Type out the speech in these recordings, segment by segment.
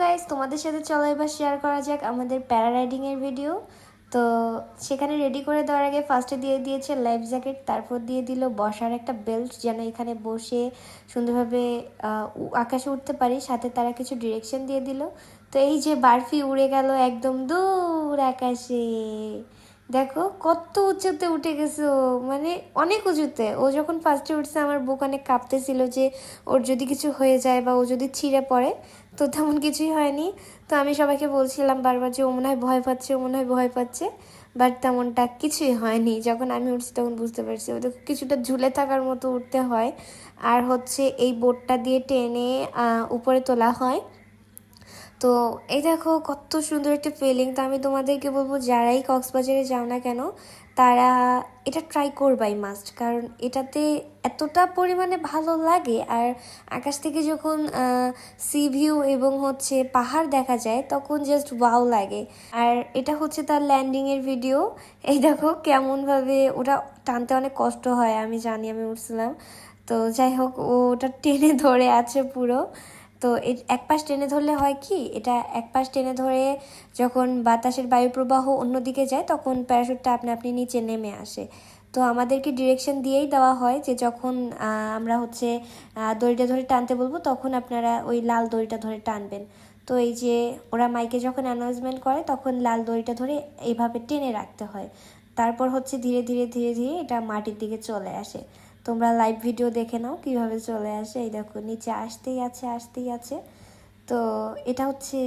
Guys তোমাদের সাথে চলো এবার শেয়ার করা যাক আমাদের প্যারারাইডিংয়ের ভিডিও তো সেখানে রেডি করে দেওয়ার আগে ফার্স্টে দিয়ে দিয়েছে লাইফ জ্যাকেট তারপর দিয়ে দিল বসার একটা বেল্ট যেন এখানে বসে সুন্দরভাবে আকাশে উঠতে পারি। সাথে তারা কিছু ডিরেকশন দিয়ে দিল। তো এই যে বারফি উড়ে গেল একদম দূর আকাশে। দেখো কত উঁচুতে উঠে গেছে ও। মানে অনেক উঁচুতে। ও যখন ফার্স্টে উঠছে, আমার বুক অনেক কাঁপতেছিল যে ওর যদি কিছু হয়ে যায় বা ও যদি ছিঁড়ে পড়ে তো তেমন কিছুই হয়নি। তো আমি সবাইকে বলছিলাম বারবার যে ও মনে হয়, ভয় পাচ্ছে ও মনে হয়, ভয় পাচ্ছে। বাট তেমনটা কিছুই হয়নি। যখন আমি উঠছি, তখন বুঝতে পারছি। ওদের কিছুটা ঝুলে থাকার মতো উঠতে হয়। আর হচ্ছে এই বোর্ডটা দিয়ে টেনে উপরে তোলা হয়। তো এই দেখো কত সুন্দর একটা ফিলিং তো আমি তোমাদেরকে বলব, যারাই কক্সবাজারে যাও না কেন, তারা এটা ট্রাই করবাই মাস্ট কারণ এটাতে এতটা পরিমাণে ভালো লাগে। আর আকাশ থেকে যখন সি ভিউ এবং হচ্ছে পাহাড় দেখা যায়, তখন জাস্ট ওয়াও লাগে। আর এটা হচ্ছে তার ল্যান্ডিংয়ের ভিডিও এই দেখো কেমনভাবে ওটা টানতে অনেক কষ্ট হয়, আমি জানি, আমি উঠছিলাম। তো যাই হোক ওটা টেনে ধরে আছে পুরো। তো এর এক পাশ টেনে ধরলে হয় কি? এটা এক পাশ টেনে ধরে যখন বাতাসের বায়ু প্রবাহ অন্যদিকে যায়, তখন প্যারাশুটটা আপনি আপনি নিচে নেমে আসে। তো আমাদেরকে ডিরেকশন দিয়েই দেওয়া হয় যে যখন আমরা হচ্ছে দড়িটা ধরে টানতে বলব, তখন আপনারা ওই লাল দড়িটা ধরে টানবেন। তো এই যে ওরা মাইকে যখন অ্যানাউন্সমেন্ট করে, তখন লাল দড়িটা ধরে এইভাবে টেনে রাখতে হয়। তারপর হচ্ছে ধীরে ধীরে ধীরে ধীরে এটা মাটির দিকে চলে আসে। তোমরা লাইভ ভিডিও দেখে নাও কীভাবে চলে আসে। এই দেখো, নিচে আসতেই আছে আসতেই আছে। তো এটা হচ্ছে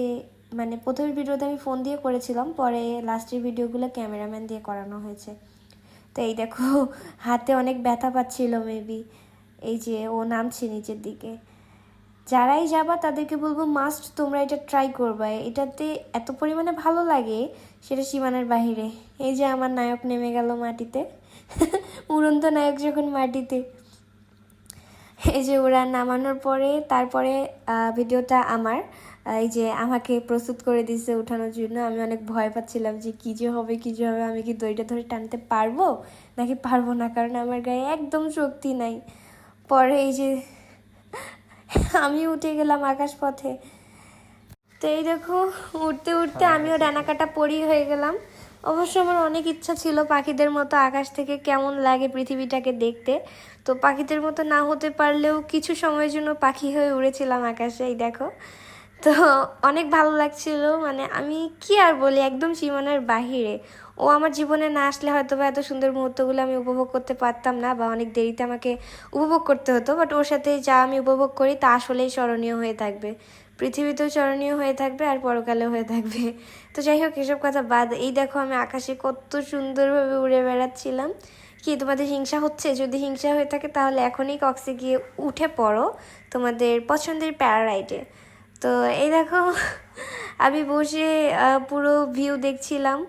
মানে প্রথমের ভিডিওতে আমি ফোন দিয়ে করেছিলাম, পরে লাস্টের ভিডিওগুলো ক্যামেরাম্যান দিয়ে করানো হয়েছে। তো এই দেখো, হাতে অনেক ব্যথা পাচ্ছিল মেবি এই যে, ও নামছে নিচের দিকে। যারাই যাবা, তাদেরকে বলব মাস্ট তোমরা এটা ট্রাই করবা। এটাতে এত পরিমাণে ভালো লাগে, সেটা সীমানার বাহিরে। এই যে আমার নায়ক নেমে গেল মাটিতে। উড়ন্ত নায়ক যখন মাটিতে। এই যে ওরা নামানোর পরে, তারপরে ভিডিওটা আমার এই যে আমাকে প্রস্তুত করে দিছে ওঠানোর জন্য। আমি অনেক ভয় পাচ্ছিলাম যে কী যে হবে, কী যে হবে, আমি কি দড়িটা ধরে টানতে পারব? নাকি পারব না? কারণ আমার গায়ে একদম শক্তি নাই। পরে এই যে আমি উঠে গেলাম আকাশ পথে তো এই দেখো উঠতে উঠতে আমিও ডানাকাটা পরি হয়ে গেলাম। অবশ্য আমার অনেক ইচ্ছা ছিল পাখিদের মতো আকাশ থেকে কেমন লাগে পৃথিবীটাকে দেখতে। তো পাখিদের মতো না হতে পারলেও কিছু সময়ের জন্য পাখি হয়ে উড়েছিলাম আকাশে এই দেখো। তো অনেক ভালো লাগছিল মানে আমি কি আর বলি একদম সীমানার বাহিরে। ও আমার জীবনে না আসলে হয়তো বা এত সুন্দর মুহূর্তগুলো আমি উপভোগ করতে পারতাম না বা অনেক দেরিতে আমাকে উপভোগ করতে হতো বাট ওর সাথে যা আমি উপভোগ করি তা আসলেই স্মরণীয় হয়ে থাকবে। পৃথিবীতেও স্মরণীয় হয়ে থাকবে আর পরকালেও হয়ে থাকবে। তো যাই হোক, এসব কথা বাদ, এই দেখো আমি আকাশে কত সুন্দরভাবে উড়ে বেড়াচ্ছিলাম। কি, তোমাদের হিংসা হচ্ছে? যদি হিংসা হয়ে থাকে তাহলে এখনই কক্সে গিয়ে উঠে পড়ো তোমাদের পছন্দের প্যারারাইডে। তো এই দেখো, আমি বসে পুরো ভিউ দেখছিলাম।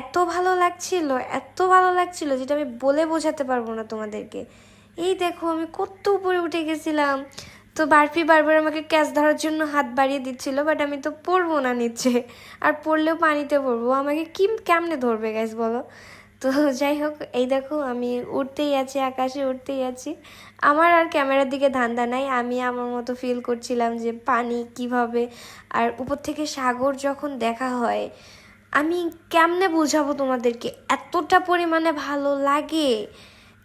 এত ভালো লাগছিল, এত ভালো লাগছিল যেটা আমি বলে বোঝাতে পারব না তোমাদেরকে। এই দেখো, আমি কত উপরে উঠে গেছিলাম। তো বারফি বারবার আমাকে ক্যাচ ধরার জন্য হাত বাড়িয়ে দিচ্ছিল বাট আমি তো পড়ব না নিচে। আর পড়লেও পানিতে পড়ব। আমাকে কি কেমনে ধরবে গ্যাস বলো? তো যাই হোক, এই দেখো, আমি উঠতেই আছি, আকাশে উঠতেই আছি। আমার আর ক্যামেরার দিকে ধান্দা নাই। আমি আমার মতো ফিল করছিলাম যে পানি কীভাবে। আর উপর থেকে সাগর যখন দেখা হয় আমি কেমনে বোঝাবো তোমাদেরকে? এতটা পরিমাণে ভালো লাগে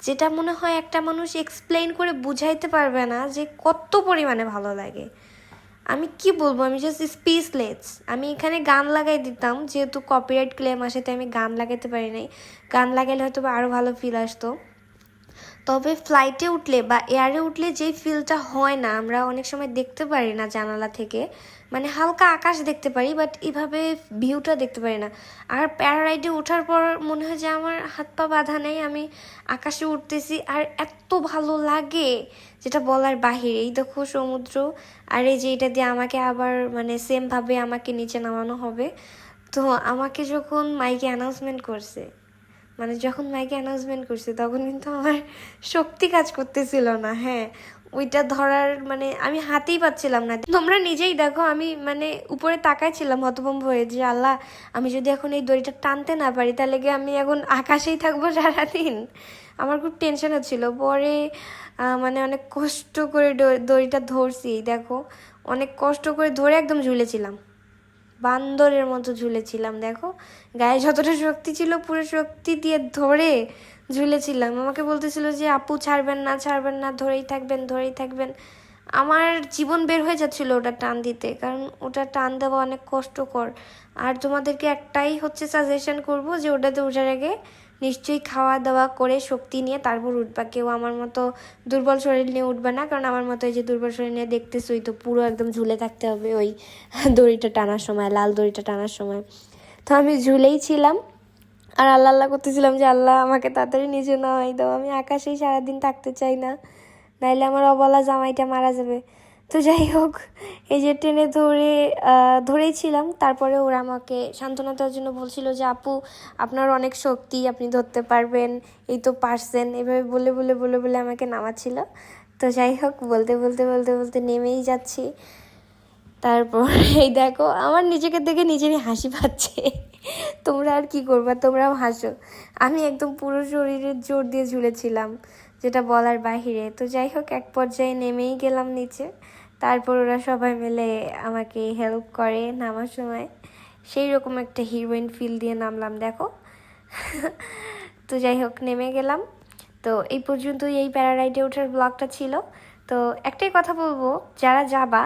যেটা মনে হয় একটা মানুষ এক্সপ্লেইন করে বুঝাইতে পারবে না যে কত পরিমাণে ভালো লাগে। আমি কি বলব? আমি জাস্ট স্পিচলেস আমি এখানে গান লাগাই দিতাম, যেহেতু কপিরাইট ক্লেম আসে, তাই আমি গান লাগাতে পারি নাই। গান লাগাইলে হয়তো আরও ভালো ফিল আসতো। তবে ফ্লাইটে উঠলে বা এয়ারে উঠলে যেই ফিলটা হয় না, আমরা অনেক সময় দেখতে পারি না জানালা থেকে। মানে হালকা আকাশ দেখতে পারি বাট এভাবে ভিউটা দেখতে পারি না। আর প্যারারাইডে ওঠার পর মনে হয় যে আমার হাত পা বাঁধা নেই, আমি আকাশে উঠতেছি, আর এত ভালো লাগে যেটা বলার বাহিরে। এই দেখো সমুদ্র, আর এই যে এটা দিয়ে আমাকে আবার মানে সেমভাবে আমাকে নিচে নামানো হবে। তো আমাকে যখন মাইকে অ্যানাউন্সমেন্ট করছে মানে যখন মাইকে অ্যানাউন্সমেন্ট করছে, তখন কিন্তু আমার শক্তি কাজ করতেছিল না হ্যাঁ। ওইটা ধরার মানে আমি হাতেই পাচ্ছিলাম না। তোমরা নিজেই দেখো, আমি মানে উপরে তাকাইছিলাম হতভম্ব হয়ে যে, আল্লাহ, আমি যদি এখন এই দড়িটা টানতে না পারি, তাহলে গিয়ে আমি এখন আকাশেই থাকব সারাদিন। আমার খুব টেনশন হচ্ছিল। পরে মানে অনেক কষ্ট করে দড়িটা ধরছি, দেখো, অনেক কষ্ট করে ধরে একদম ঝুলেছিলাম। বান্দরের মতো ঝুলেছিলাম, দেখো। গায়ে যতটা শক্তি ছিল, পুরো শক্তি দিয়ে ধরে ঝুলেছিলাম। আমাকে বলতেছিল যে, আপু, ছাড়বেন না ছাড়বেন না, ধরেই থাকবেন ধরেই থাকবেন। আমার জীবন বের হয়ে যাচ্ছিল ওটা টান দিতে, কারণ ওটা টান দেওয়া অনেক কষ্টকর। আর তোমাদেরকে একটাই হচ্ছে সাজেশন করব যে, ওটাতে ওঠার আগে নিশ্চয়ই খাওয়া দাওয়া করে শক্তি নিয়ে তারপর উঠবা। কেউ আমার মতো দুর্বল শরীর নিয়ে উঠবে না, কারণ আমার মতো এই যে দুর্বল শরীর নিয়ে দেখতেছই তো পুরো একদম ঝুলে থাকতে হবে ওই দড়িটা টানার সময়, লাল দড়িটা টানার সময়। তো আমি ঝুলেই ছিলাম আর আল্লাহ আল্লাহ করতেছিলাম যে, আল্লাহ, আমাকে তাড়াতাড়ি নিচে নামাই দাও। আমি আকাশেই সারাদিন থাকতে চাই না। নাইলে আমার অবলা জামাইটা মারা যাবে। তো যাই হোক, এই যে টেনে ধরে ধরেই ছিলাম। তারপরে ওরা আমাকে সান্ত্বনা দেওয়ার জন্য বলছিল যে, আপু, আপনার অনেক শক্তি, আপনি ধরতে পারবেন, এই তো পারছেন। এভাবে বলে বলে বলে বলে আমাকে নামাচ্ছিল। তো যাই হোক, বলতে বলতে বলতে বলতে নেমেই যাচ্ছি। তারপর এই দেখো, আমার নিজেকে দেখে নিজেরই হাসি পাচ্ছে। তোমরা আর কি করবা, তোমরাও হাসো। আমি একদম পুরো শরীরের জোর দিয়ে ঝুলেছিলাম, যেটা বলার বাহিরে। তো যাই হোক, এক পর্যায়ে নেমেই গেলাম নিচে। তারপর ওরা সবাই মিলে আমাকে হেল্প করে নামার সময়। সেই রকম একটা হিরোইন ফিল দিয়ে নামলাম, দেখো। তো যাই হোক, নেমে গেলাম। তো এই পর্যন্তই এই প্যারারাইডে ওঠার ব্লগটা ছিল। তো একটাই কথা বলব, যারা যাবা